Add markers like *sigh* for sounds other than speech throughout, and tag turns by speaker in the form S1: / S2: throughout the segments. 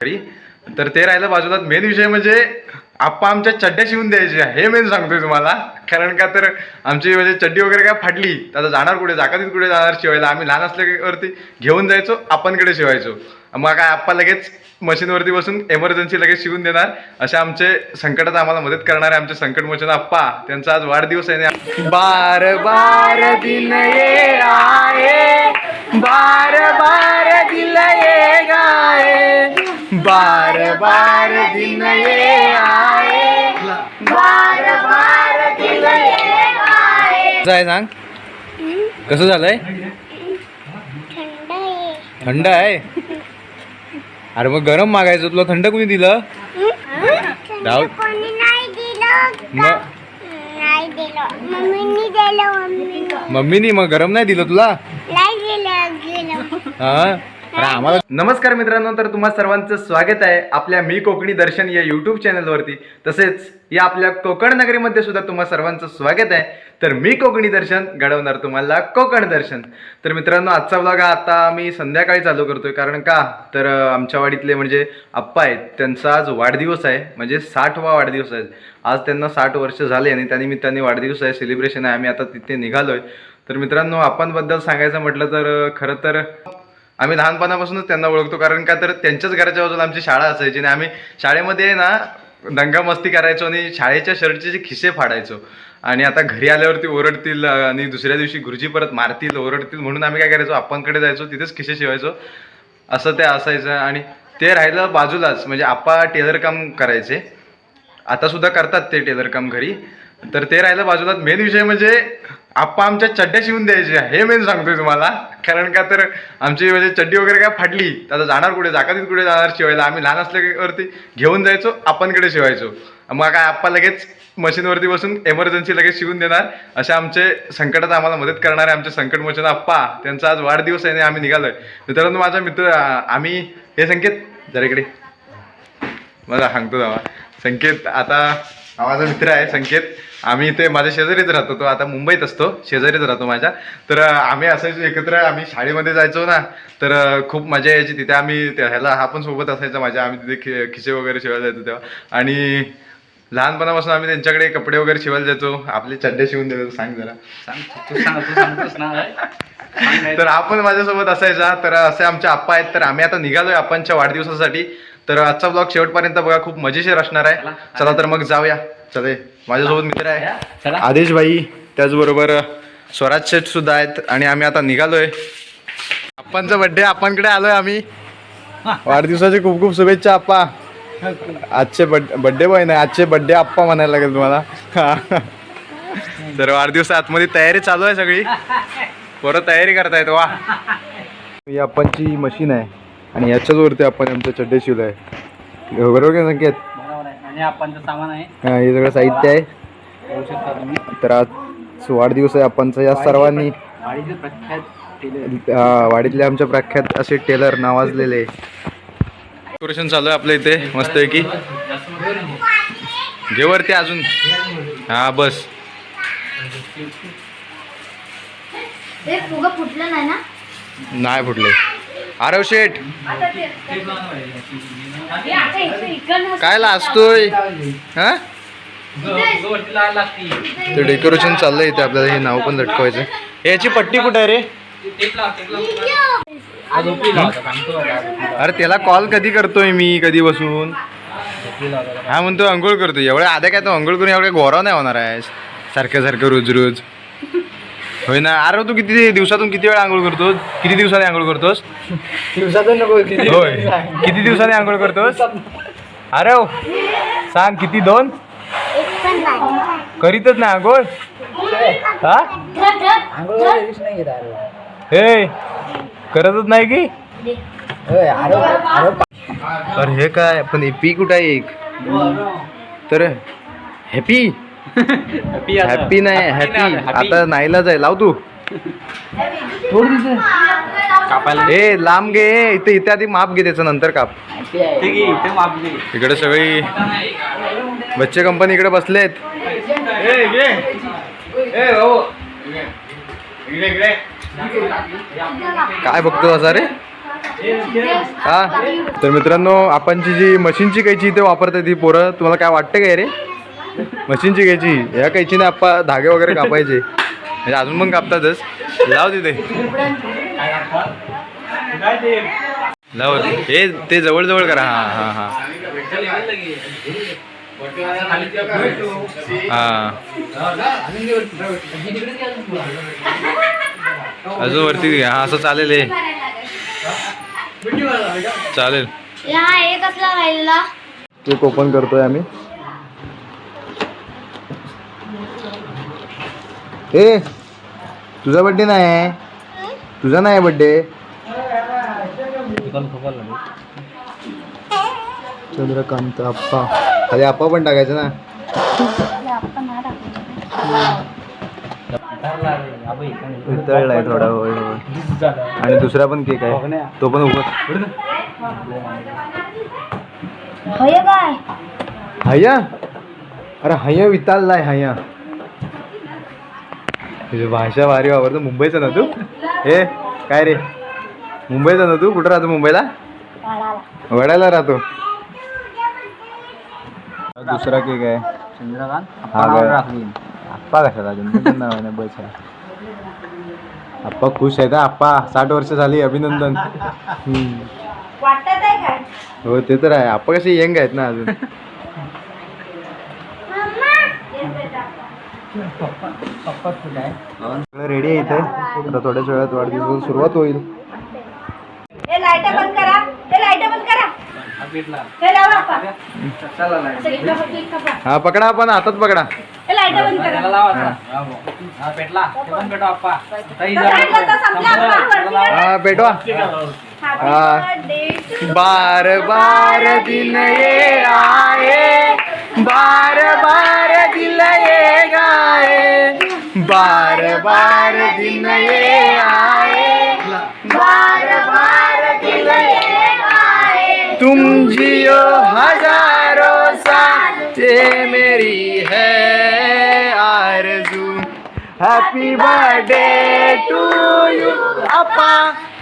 S1: तर ते राहिलं बाजूला मेन विषय म्हणजे आप्पा आमच्या चड्ड्या शिवून द्यायच्या हे मेन सांगतोय तुम्हाला. कारण का तर आमची म्हणजे चड्डी वगैरे काय फाटली तर आता जाणार कुठे? जाकातीत कुठे जाणार शिवायला? आम्ही लहान असल्यावरती घेऊन जायचो आपणकडे शिवायचो. मग काय आप्पा लगेच मशीनवरती बसून एमर्जन्सी लगेच शिवून देणार. असे आमचे संकटात आम्हाला मदत करणारे आमचे संकटमोचन आप्पा. त्यांचा आज वाढदिवस आहे. बार बार दिन ये आए बार बार दिल ये गाए. बार बार दिन ये आए। बार बार दिल कसं आहे सांग। कसं झालंय?
S2: थंड आहे.
S1: थंड आहे अरे मग गरम मागायचं तुला थंड कुणी दिलं?
S2: दिलं मम्मीनी
S1: मग गरम नाही दिलं तुला?
S2: नाही दिलं गेलं
S1: हा? आम्हाला नमस्कार मित्रांनो तर तुम्हा सर्वांचं स्वागत आहे आपल्या मी कोकणी दर्शन या युट्यूब चॅनलवरती तसेच या आपल्या कोकण नगरीमध्ये सुद्धा तुम्हा सर्वांचं स्वागत आहे. तर मी कोकणी दर्शन घडवणार तुम्हाला कोकण दर्शन. तर मित्रांनो आजचा ब्लॉग आता मी संध्याकाळी चालू करतोय. कारण का? तर आमच्या वाडीतले म्हणजे आप्पा आहेत त्यांचा आज वाढदिवस आहे. म्हणजे साठवा वाढदिवस आहे. आज त्यांना साठ वर्ष झाले आणि त्यानिमित्ताने वाढदिवस आहे सेलिब्रेशन आहे. आम्ही आता तिथे निघालोय. तर मित्रांनो आपणबद्दल सांगायचं म्हटलं तर खरं तर आम्ही लहानपणापासूनच त्यांना ओळखतो कारण का तर त्यांच्याच घराच्या बाजूला आमची शाळा असायची आणि आम्ही शाळेमध्ये ना दंगा मस्ती करायचो आणि शाळेच्या शर्टचे जे खिसे फाडायचो. आणि आता घरी आल्यावरती ओरडतील आणि दुसऱ्या दिवशी गुरुजी परत मारतील ओरडतील म्हणून आम्ही काय करायचो आपणकडे जायचो तिथेच खिसे शिवायचो. असं ते असायचं आणि ते राहिलं बाजूलाच म्हणजे आप्पा टेलर काम करायचे. आता सुद्धा करतात ते टेलर काम घरी. तर ते राहिलं बाजूला मेन विषय म्हणजे आप्पा आमच्या चड्ड्या शिवून द्यायच्या हे मेन सांगतोय तुम्हाला. कारण का तर आमची म्हणजे चड्डी वगैरे काय फाटली तर आता जाणार कुठे? जाकातीत कुठे जाणार शिवायला? आम्ही लहान असल्यावरती घेऊन जायचो आपणकडे शिवायचो. मग काय आप्पा लगेच मशीनवरती बसून एमर्जन्सी लगेच शिवून देणार. असे आमचे संकटात आम्हाला मदत करणारे आमचे संकटमोचन आप्पा. त्यांचा आज वाढदिवस आहे आणि आम्ही निघालोय. मित्रांनो माझा मित्र आम्ही हे संकेत जरा इकडे. मला सांगतो दावा. संकेत आता हा माझा मित्र आहे संकेत. आम्ही इथे माझ्या शेजारीच राहतो तो आता मुंबईत असतो शेजारीच राहतो माझ्या. तर आम्ही असायचो एकत्र आम्ही शाळेमध्ये जायचो ना तर खूप मजा यायची. तिथे आम्ही ह्याला हा पण सोबत असायचा माझ्या. आम्ही तिथे खि खिसे वगैरे शिवायला जायचो तेव्हा. आणि लहानपणापासून आम्ही त्यांच्याकडे कपडे वगैरे शिवायला जायचो. आपले चड्डे शिवून देतो सांग जरा. तर आपण माझ्यासोबत असायचा. तर असे आमचे आप्पा आहेत. तर आम्ही आता निघालोय आपणच्या वाढदिवसासाठी. तर आजचा ब्लॉग शेवटपर्यंत बघा खूप मजेशीर असणार आहे. चला तर मग जाऊया. चले माझ्यासोबत मित्र आहे.
S3: चला.
S1: आदेश भाई त्याचबरोबर स्वराज शेठ सुद्धा आहेत आणि आम्ही आता निघालोय. आप्पांचा बड्डे आपणकडे आलोय आम्ही. वाढदिवसाचे खूप खूप शुभेच्छा आप्पा. आजचे बड्डे बॉय नाही आजचे बड्डे आप्पा म्हणायला लागेल तुम्हाला. तर वाढदिवस आतमध्ये तयारी चालू आहे सगळी. *laughs* परत तयारी करतायत वा. *laughs* ही आपणची मशीन आहे. आणि याच्याच वरती आपण आमचं चड्डे शिवलं आहे. बरोबर काय संकेत?
S3: बरोबर आहे. आणि आपण सामान आहे.
S1: हा, हे सगळं साहित्य आहे. तर आज वाढदिवस आहे आपणचा या सर्वांनी
S3: वाडीचे प्रख्यात टेलर
S1: हा, वाडीतले आमच्या प्रख्यात असे टेलर नावाजलेले. डेकोरेशन चालू आहे आपल्या इथे मस्त आहे की घे वरती अजून. हा बस.
S2: फुटलं नाही ना?
S1: नाही फुटले. आरव शेठ. काय लाजतोय हा? ते डेकोरेशन चाललंय इथे आपल्याला हे नाव पण लटकवायचं याची पट्टी कुठे आहे रे? अरे त्याला कॉल कधी करतोय मी कधी बसून? हा म्हणतो अंघोळ करतो एवढ्या आधी काय तो अंघोळ करून एवढ्या गोरा नाही होणार आहे सारखं सारखं रोज रोज. होय ना? अरे तू किती दिवसातून किती वेळा आंघोळ करतोस? किती दिवसाने आंघोळ करतोस?
S3: दिवसातून नको
S1: होय. किती दिवसाने आंघोळ करतोस? अरे हो. सांग किती? दोन?
S2: एक पण नाही
S1: करीतच नाही आंघोळ? हा?
S3: नाही घेत
S1: हे करतच नाही की? अरे हे काय? पण हॅपी कुठं आहे एक? तर हॅपी हॅपी नाही हॅपी आता नाहीलाच आहे लाव तू.
S3: कापायला
S1: ए लांब घे इथे इथे आधी माप घे त्याचं नंतर काप.
S3: इथे
S1: इकडे सगळी बच्चे कंपनी इकडे बसलेत काय बघतो असा रे? हा? तर मित्रांनो आपणची जी मशीनची कैची ते वापरतात ती पोरं तुम्हाला काय वाटतं काय रे? मशीनची कैची या कैचीने आपण धागे वगैरे कापायचे. म्हणजे अजून पण कापतातच. लाव तिथे. लाव. हे ते जवळ जवळ करा. हा हा हा. हा. अजून वरती. हा असं चालेल हे. चालेल.
S2: एक असला राहिला
S1: केक ओपन करतोय आम्ही. ए तुझा बड्डे नाही आहे? तुझा नाही बड्डे चंद्रकांत आप्पा. अरे आप्पा पण टाकायचं ना. वितळलाय थोडा होय होय. आणि दुसरा पण केक आहे. तो पण उभं
S2: हया?
S1: अरे हया विताललाय हया. तुझी भाषा भारी वापरतो मुंबईचा ना तू? हे काय रे? मुंबईचा ना तू? कुठं राहतो मुंबईला? वडायला राहतो. दुसरा केक आहे.
S3: चंद्रकांत
S1: हा काय आप्पा कशाला नाव आहे बस आहे. आप्पा खुश आहेत हा आप्पा साठ वर्ष झाली अभिनंदन. हम्म.
S2: वाटत आहे काय?
S1: हो ते तर आहे. आप्पा कसे यंग आहेत ना अजून? सगळं रेडी आहे इथे. आता थोड्याच वेळात वाढदिवसाला सुरुवात होईल.
S4: हे लाइट बंद करा. हे लाइट बंद करा. हे लावा आप्पा. असं इकडं बघ, इकडं बघ.
S1: हा पकडा आपण हातात पकडा.
S4: हे लाइट बंद करा.
S3: पेटवा
S4: संपलं.
S1: हा
S4: Happy birthday to
S1: बार बार दिन ये आए. बार बार दिल ये बार बार दिन ये आए। बार बार दिल ये आए। तुम जियो हज़ारों साल ये मेरी है आरज़ू। हैप्पी बर्थडे टू यू अपा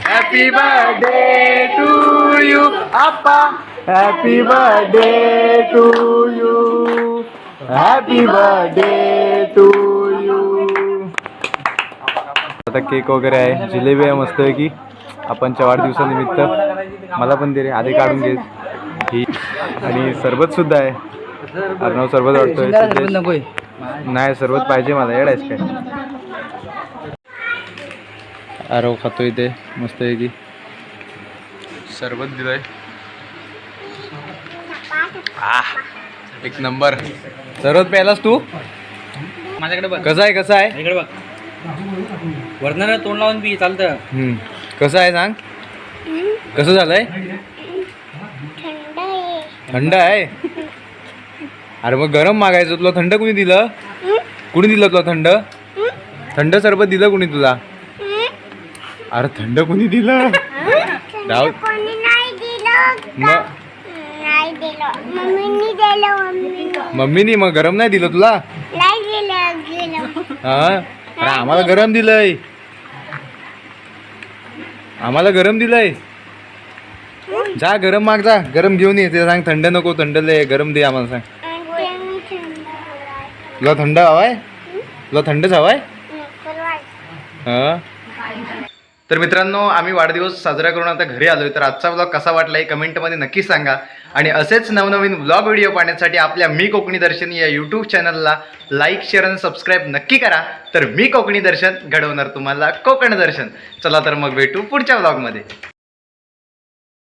S1: हैप्पी बर्थडे टू यू अपा happy birthday to you happy birthday to आता केक वगैरे आहे जिलेबी आहे मस्त आहे की आपणच्या वाढदिवसानिमित्त मला पण दे रे आधी काढून घे. ही आणि सरबत सुद्धा आहे. अर्णव सरबत वाटतोय. नाही सरबत पाहिजे मला येडायच काय? आरव खातोय ते मस्त आहे की सरबत दिलंय. एक नंबर. सरबत प्यायलास तू?
S3: माझ्याकडे
S1: कसं आहे कसं आहे?
S3: इकडे बघ. वरणार तोंड लावून पी चालतं.
S1: हम्म. कसं आहे सांग? कसं झालंय?
S2: थंड आहे.
S1: थंड आहे अरे मग गरम मागायचं तुला थंड कुणी दिलं? कुणी दिलं तुला थंड? थंड सरबत दिलं कुणी तुला? अरे थंड कुणी दिलं? राव
S2: कोणी नाही दिलं
S1: मग?
S2: नाही दिलं मम्मीनी दिलं मम्मीनं
S1: मम्मीनी मग गरम नाही दिलं तुला?
S2: नाही दिलं गेलं
S1: हा? अरे आम्हाला गरम दिलंय. आम्हाला गरम दिलंय. जा गरम माग जा. गरम घेऊन ये. ते सांग थंड नको थंड लय गरम दे आम्हाला सांग.
S2: मी थंड
S1: तुला थंड हवाय? तुला थंडच हवाय. हा? तर मित्रांनो आम्ही वाढदिवस साजरा करून आता घरी आलोय. तर आजचा ब्लॉग कसा वाटला हे कमेंटमध्ये नक्की सांगा. आणि असेच नवनवीन ब्लॉग व्हिडिओ पाहण्यासाठी आपल्या मी कोकणी दर्शन या यूट्यूब चॅनलला लाईक शेअर आणि सबस्क्राईब नक्की करा. तर मी कोकणी दर्शन घडवणार तुम्हाला कोकण दर्शन. चला तर मग भेटू पुढच्या ब्लॉगमध्ये